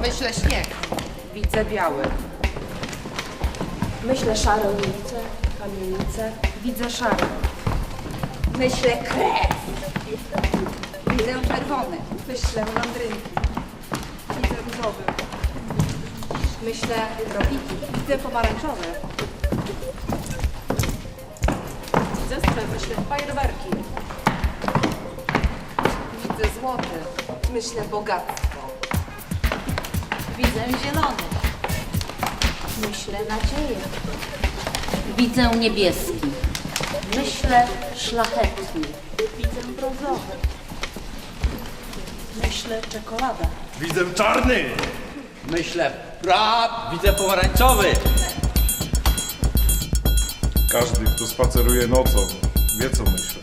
Myślę śnieg. Widzę biały. Myślę szare ulice, kamienice. Widzę szary. Myślę krew. Widzę czerwony. Myślę mandrynki. Widzę różowy. Myślę tropiki. Widzę pomarańczowy. Widzę strefy, myślę fajerwerki. Widzę złoty. Myślę bogactwo. Widzę zielony. Myślę nadzieję. Widzę niebieski. Myślę szlachetny. Widzę brązowy. Myślę czekolada. Widzę czarny! Myślę, pra, widzę pomarańczowy. Każdy, kto spaceruje nocą, wie co myśli.